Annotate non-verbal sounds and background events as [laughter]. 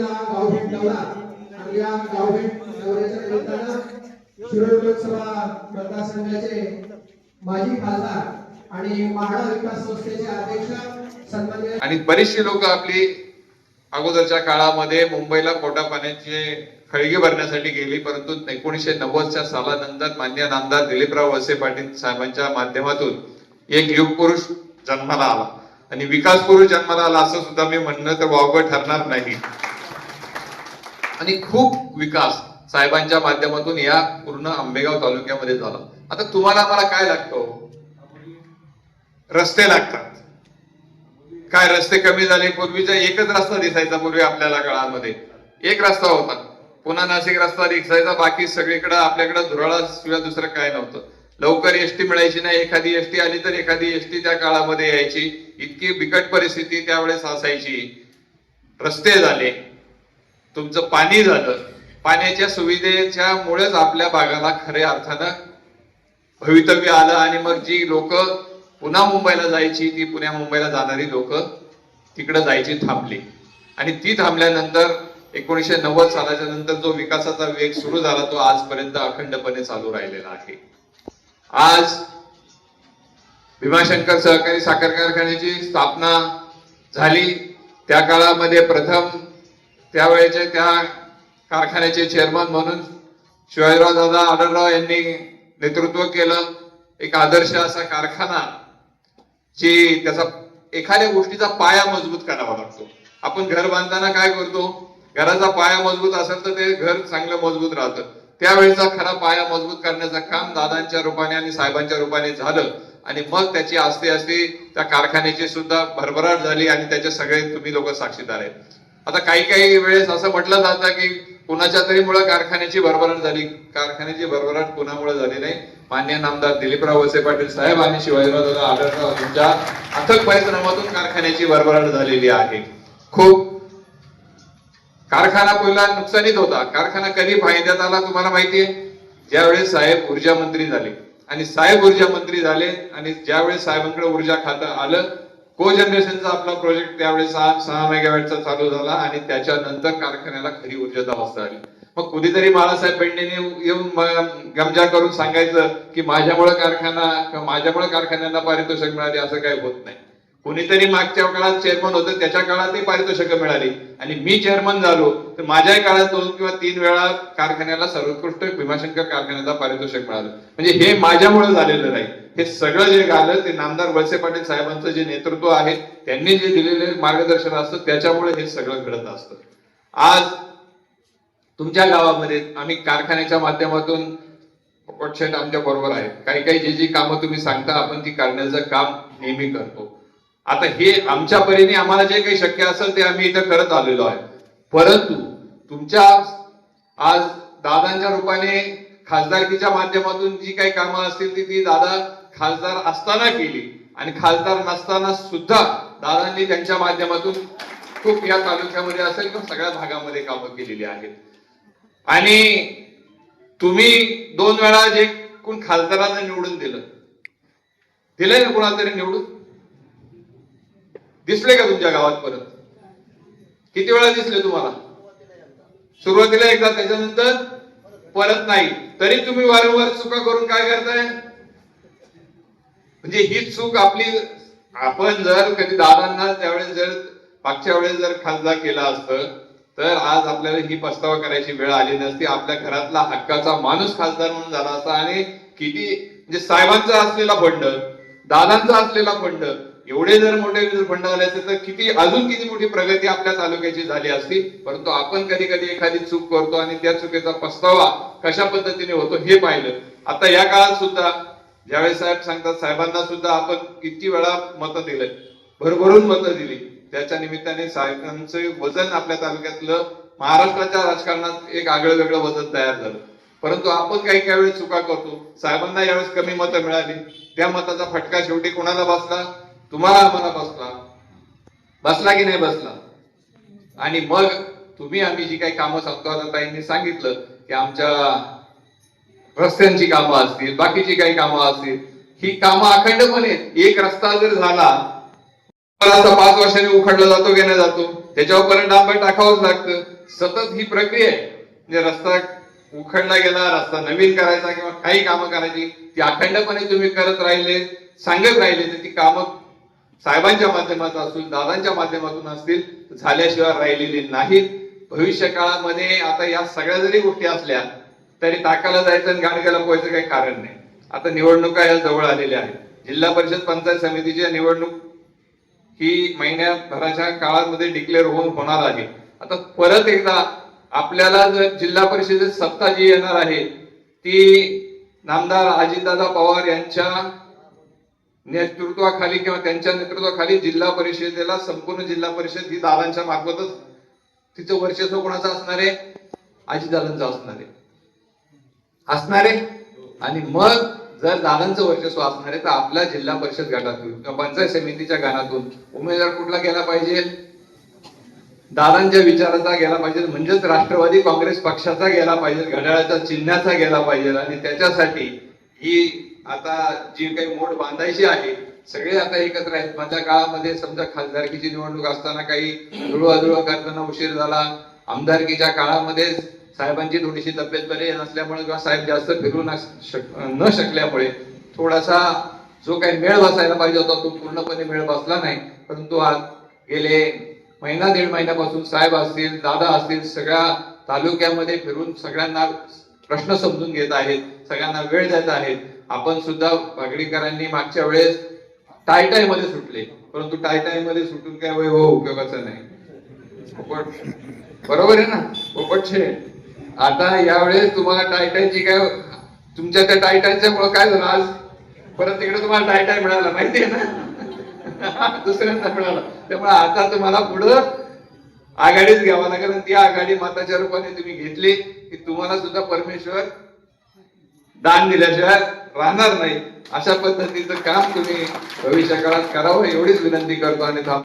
या गावभेट निमित्तानं शिरोळ लोकसभा मतदारसंघाचे माजी खासदार आणि म्हाडा विकास संस्थेचे अध्यक्ष आणि बरीचशी लोक आपली अगोदरच्या काळामध्ये मुंबईला पोटा पाण्याचे खळगे भरण्यासाठी गेली परंतु एकोणीसशे नव्वदच्या सालानंतर मान्य नामदार दिलीपराव वसे पाटील साहेबांच्या माध्यमातून एक युग पुरुष जन्माला आला. आणि विकास पुरुष जन्माला आला असं सुद्धा मी म्हणणं तर वावगं ठरणार नाही. आणि खूप विकास साहेबांच्या माध्यमातून या पूर्ण आंबेगाव तालुक्यामध्ये झाला. आता तुम्हाला मला काय लागतो? रस्ते लागतात. काय रस्ते कमी झाले? पूर्वीचा एकच रस्ता दिसायचा पूर्वी आपल्याला काळामध्ये एक रस्ता होता. पुन्हा नाशिक रस्ता दिसायचा. बाकी सगळीकडे आपल्याकडे धुराळा शिवाय दुसरं काय नव्हतं. लवकर एसटी मिळायची नाही. एखादी एसटी आली तर एखादी एसटी त्या काळामध्ये यायची. इतकी बिकट परिस्थिती त्यावेळेस असायची. रस्ते झाले. तुमचं पाणी झालं. पाण्याच्या सुविधेच्या मुळेच आपल्या भागाला खऱ्या अर्थानं भवितव्य आलं आणि मग जी लोक पुन्हा मुंबईला जायची ती पुण्या मुंबईला जाणारी लोक तिकडे जायची थांबली. आणि ती थांबल्यानंतर एकोणीसशे नव्वद सालाच्या नंतर जो विकासाचा वेग सुरू झाला तो आजपर्यंत अखंडपणे चालू राहिलेला आहे. आज भीमाशंकर सहकारी साखर कारखान्याची स्थापना झाली. त्या काळामध्ये प्रथम त्यावेळेचे त्या कारखान्याचे चेअरमन म्हणून शिवाजीराव दादा आढळराव यांनी नेतृत्व केलं. एक आदर्श असा कारखाना जी त्याचा एखाद्या गोष्टीचा पाया मजबूत करावा लागतो. आपण घर बांधताना काय करतो? घराचा पाया मजबूत असेल तर ते घर चांगलं मजबूत राहतं. त्यावेळेचा खरा पाया मजबूत करण्याचं काम दादांच्या रूपाने आणि साहेबांच्या रूपाने झालं आणि मग त्याची आस्ते आस्ते त्या कारखान्याची सुद्धा भरभराट झाली आणि त्याचे सगळे तुम्ही लोक साक्षीदार आहेत. आता काही काही वेळेस असं म्हटलं जातं की कुणाच्या तरी मुळे कारखान्याची भरभराट झाली. कारखान्याची भरभराट कुणामुळे झाली नाही? मान्य नामदार दिलीपराव वसे पाटील साहेब आणि शिवाजीराव दादा आढळराव यांच्या अथक परिश्रमातून कारखान्याची भरभराट झालेली आहे. खूप. कारखाना पहिला नुकसानीत होता. कारखाना कधी फायद्यात आला तुम्हाला माहितीये? ज्यावेळेस साहेब ऊर्जा मंत्री झाले. आणि साहेब ऊर्जा मंत्री झाले आणि ज्यावेळेस साहेबांकडे ऊर्जा खातं आलं को जनरेशनचा आपला प्रोजेक्ट त्यावेळेस सहा सहा मेगावॅटचा चालू झाला आणि त्याच्यानंतर कारखान्याला खरी ऊर्जा अवस्था आली. मग कुठेतरी बाळासाहेब पेंडेने येऊन गमजा करून सांगायचं की माझ्यामुळे कारखाना किंवा माझ्यामुळे कारखान्यांना पारितोषिक मिळाले असं काही होत नाही. कुणीतरी मागच्या काळात चेअरमन होतं त्याच्या काळातही पारितोषिक मिळाली. आणि मी चेअरमन झालो तर माझ्याही काळात दोन किंवा तीन वेळा कारखान्याला सर्वोत्कृष्ट भीमाशंकर कारखान्याचा पारितोषिक मिळालं. म्हणजे हे माझ्यामुळे झालेलं नाही. हे सगळं जे झालं ते नामदार वळसे पाटील साहेबांचं जे नेतृत्व आहे त्यांनी जे दिलेले मार्गदर्शन असतं त्याच्यामुळे हे सगळं घडत असतं. आज तुमच्या गावामध्ये आम्ही कारखान्याच्या माध्यमातून पोपटशेट आमच्या बरोबर आहे काही काही जे जी कामं तुम्ही सांगता आपण ती करण्याचं काम नेहमी करतो. आता हे आमच्या परीने आम्हाला जे काही शक्य असेल ते आम्ही इथं करत आलेलो आहे. परंतु तुमच्या आज दादांच्या रूपाने खासदारकीच्या माध्यमातून जी काही कामं असतील ती ती दादा खासदार असताना केली. आणि खासदार नसताना सुद्धा दादांनी त्यांच्या माध्यमातून खूप या तालुक्यामध्ये असेल किंवा सगळ्या भागामध्ये कामं केलेली आहेत. आणि तुम्ही दोन वेळा जे कोण खासदारांना निवडून दिलं. दिलंय ना कुणाला तरी निवडून? दिसले का तुमच्या गावात परत? किती वेळा दिसले तुम्हाला? सुरुवातीला एकदा त्याच्यानंतर परत नाही. तरी तुम्ही वारंवार चुका करून काय करताय? म्हणजे ही चूक आपली आपण जर कधी दादांना त्यावेळेस जर मागच्या वेळेस जर खासदार केला असतं तर आज आपल्याला ही पस्तावा करायची वेळ आली नसती. आपल्या घरातला हक्काचा माणूस खासदार म्हणून झाला असता आणि किती म्हणजे साहेबांचा असलेला फंड दादांचा असलेला फंड एवढे जर मोठे जर फंड आले असते तर किती अजून किती मोठी प्रगती आपल्या तालुक्याची झाली असती? परंतु आपण कधी कधी एखादी चूक करतो आणि त्या चुकीचा पस्तावा कशा पद्धतीने होतो हे पाहिलं. आता या काळात सुद्धा ज्यावेळेस साहेब सांगतात साहेबांना सुद्धा आपण किती वेळा मतं दिलं भरभरून मतं दिली. त्याच्या निमित्ताने साहेबांचं वजन आपल्या तालुक्यातलं महाराष्ट्राच्या राजकारणात एक आगळं वेगळं वजन तयार झालं. परंतु आपण काही काही वेळेस चुका करतो. साहेबांना यावेळेस कमी मतं मिळाली. त्या मताचा फटका शेवटी कोणाला बसला? तुम्हाला आम्हाला बसला. बसला की नाही बसला? आणि मग तुम्ही आम्ही जी काही कामं सांगतो सांगितलं की आमच्या रस्त्यांची कामं असतील बाकीची काही कामं असतील. ही कामं अखंडपणे एक रस्ता जर झाला तर आता पाच वर्षांनी उखडला जातो की नाही जातो? त्याच्यावर परिणाम डांबर टाकावंच लागतं. सतत ही प्रक्रिया आहे. म्हणजे रस्ता उखडला गेला रस्ता नवीन करायचा किंवा काही कामं करायची ती अखंडपणे तुम्ही करत राहिले सांगत राहिले तर ती कामं साहेबांच्या माध्यमातून असतील दादांच्या माध्यमातून असतील झाल्याशिवाय राहिलेली नाहीत. भविष्य काळामध्ये आता या सगळ्या जरी गोष्टी असल्या तरी ताकाला जायचं आणि गाडग्याला पोहायचं काही कारण नाही. आता निवडणुका या जवळ आलेल्या आहेत. जिल्हा परिषद पंचायत समितीच्या निवडणूक ही महिन्याभराच्या काळामध्ये डिक्लेअर होऊन होणार आहे. आता परत एकदा आपल्याला जर जिल्हा परिषदेत सत्ता जी येणार आहे ती नामदार अजितदादा पवार यांच्या नेतृत्वाखाली किंवा त्यांच्या नेतृत्वाखाली जिल्हा परिषदेला संपूर्ण जिल्हा परिषद ही दादांच्या मार्फतच तिचं वर्चस्व कोणाचं असणार आहे? अजितदादांचं असणार आहे. असणार आहे? आणि मग जर दादांचं वर्चस्व असणार आहे तर आपल्या जिल्हा परिषद गटातून किंवा पंचायत समितीच्या गणातून उमेदवार कुठला गेला पाहिजे? दादांच्या विचाराचा गेला पाहिजे. म्हणजेच राष्ट्रवादी काँग्रेस पक्षाचा गेला पाहिजे घड्याळाच्या चिन्हाचा गेला पाहिजे. आणि त्याच्यासाठी ही आता जी काही मोठ बांधायची आहे सगळे आता एकत्र आहेत. माझ्या काळामध्ये समजा खासदारकीची निवडणूक असताना काही धुळवाधुळवा करताना उशीर झाला. आमदारकीच्या काळामध्ये साहेबांची थोडीशी तब्येत बरी नसल्यामुळे किंवा साहेब जास्त फिरू न शकल्यामुळे थोडासा जो काही मेळ बसायला पाहिजे होता तो पूर्णपणे मेळ बसला नाही. परंतु आज गेले महिना दीड महिन्यापासून साहेब असतील दादा असतील सगळ्या तालुक्यामध्ये फिरून सगळ्यांना प्रश्न समजून घेत आहेत सगळ्यांना वेळ देत आहेत. आपण सुद्धा बागडीकरांनी मागच्या वेळेस टायटायमध्ये सुटले. परंतु टायटायमध्ये सुटून काय वय हो उपयोगाचं नाही. पोपट बरोबर आहे ना? पोपटशे आता यावेळेस तुम्हाला टायटायची काय तुमच्या त्या टायटायच्या मुळे काय झालं आज? परत तिकडे तुम्हाला टायटाय मिळाला माहितीये ना? [laughs] दुसऱ्यांदा मिळाला. त्यामुळे आता तुम्हाला पुढं आघाडीच घ्यावा लागेल आणि ती आघाडी माताच्या रूपाने तुम्ही घेतली की तुम्हाला सुद्धा परमेश्वर दान दिल्याशिवाय राहणार नाही. अशा पद्धतीचं काम तुम्ही भविष्य काळात करावं एवढीच विनंती करतो आणि थांब